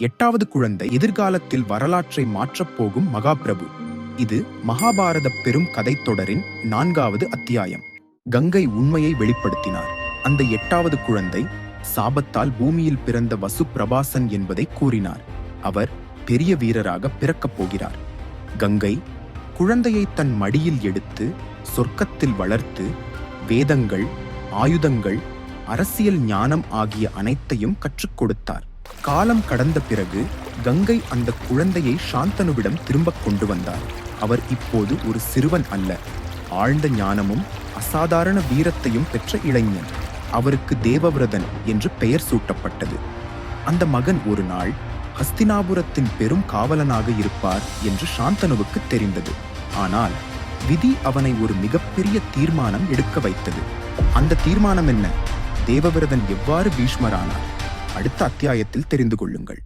எட்டாவது குழந்தை எதிர்காலத்தில் வரலாற்றை மாற்றப் போகும் மகாபிரபு. இது மகாபாரத பெரும் கதை தொடரின் நான்காவது அத்தியாயம். கங்கை உண்மையை வெளிப்படுத்தினார். அந்த எட்டாவது குழந்தை சாபத்தால் பூமியில் பிறந்த வசு பிரபாசன் என்பதை கூறினார். அவர் பெரிய வீரராக பிறக்கப் போகிறார். கங்கை குழந்தையை தன் மடியில் எடுத்து சொர்க்கத்தில் வளர்த்து வேதங்கள் ஆயுதங்கள் அரசியல் ஞானம் ஆகிய அனைத்தையும் கற்றுக் கொடுத்தார். காலம் கடந்த பிறகு கங்கை அந்த குழந்தையை சாந்தனுவிடம் திரும்பக் கொண்டு வந்தார். அவர் இப்போது ஒரு சிறுவன் அல்ல. ஆழ்ந்த ஞானமும் அசாதாரண வீரத்தையும் பெற்ற இளைஞன். அவருக்கு தேவவிரதன் என்று பெயர் சூட்டப்பட்டது. அந்த மகன் ஒரு நாள் ஹஸ்தினாபுரத்தின் பெரும் காவலனாக இருப்பார் என்று சாந்தனுவுக்கு தெரிந்தது. ஆனால் விதி அவனை ஒரு மிகப்பெரிய தீர்மானம் எடுக்க வைத்தது. அந்த தீர்மானம் என்ன? தேவவிரதன் எவ்வாறு பீஷ்மரானார் அடுத்த அத்தியாயத்தில் தெரிந்து கொள்ளுங்கள்.